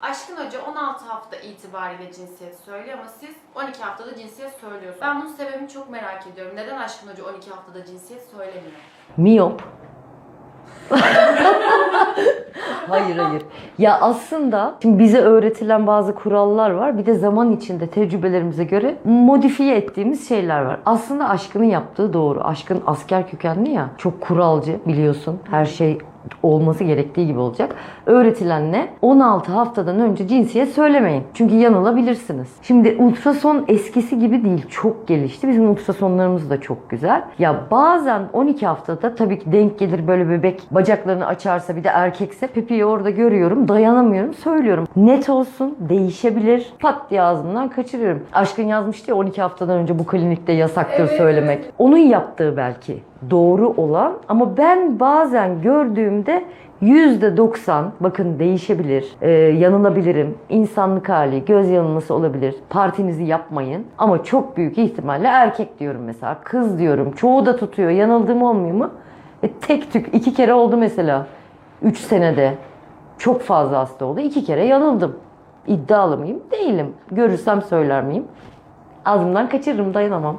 Aşkın Hoca 16 hafta itibariyle cinsiyet söylüyor ama siz 12 haftada cinsiyet söylüyorsunuz. Ben bunun sebebini çok merak ediyorum. Neden Aşkın Hoca 12 haftada cinsiyet söylemiyor? Miyop. hayır hayır. Ya aslında şimdi bize öğretilen bazı kurallar var. Bir de zaman içinde tecrübelerimize göre modifiye ettiğimiz şeyler var. Aslında aşkının yaptığı doğru. Aşkın asker kökenli ya. Çok kuralcı biliyorsun. Her şey olması gerektiği gibi olacak. Öğretilen ne? 16 haftadan önce cinsiyet söylemeyin. Çünkü yanılabilirsiniz. Şimdi ultrason eskisi gibi değil. Çok gelişti. Bizim ultrasonlarımız da çok güzel. Ya bazen 12 haftada tabii ki denk gelir böyle bebek bacaklarını açarsa bir de erkekse Pepi'yi orada görüyorum. Dayanamıyorum. Söylüyorum. Net olsun. Değişebilir. Pat diye ağzımdan kaçırıyorum. Aşkın yazmıştı ya 12 haftadan önce bu klinikte yasaktır Evet, söylemek. Onun yaptığı belki doğru olan ama ben bazen gördüğümde %90 bakın değişebilir, ee, yanılabilirim, insanlık hali, göz yanılması olabilir. Partinizi yapmayın ama çok büyük ihtimalle erkek diyorum mesela, kız diyorum. Çoğu da tutuyor, yanıldığım olmuyor mu? E, tek tük iki kere oldu mesela 3 senede. Çok fazla hasta oldu. iki kere yanıldım. İddialı mıyım? Değilim. Görürsem söyler miyim? Ağzımdan kaçırırım dayanamam.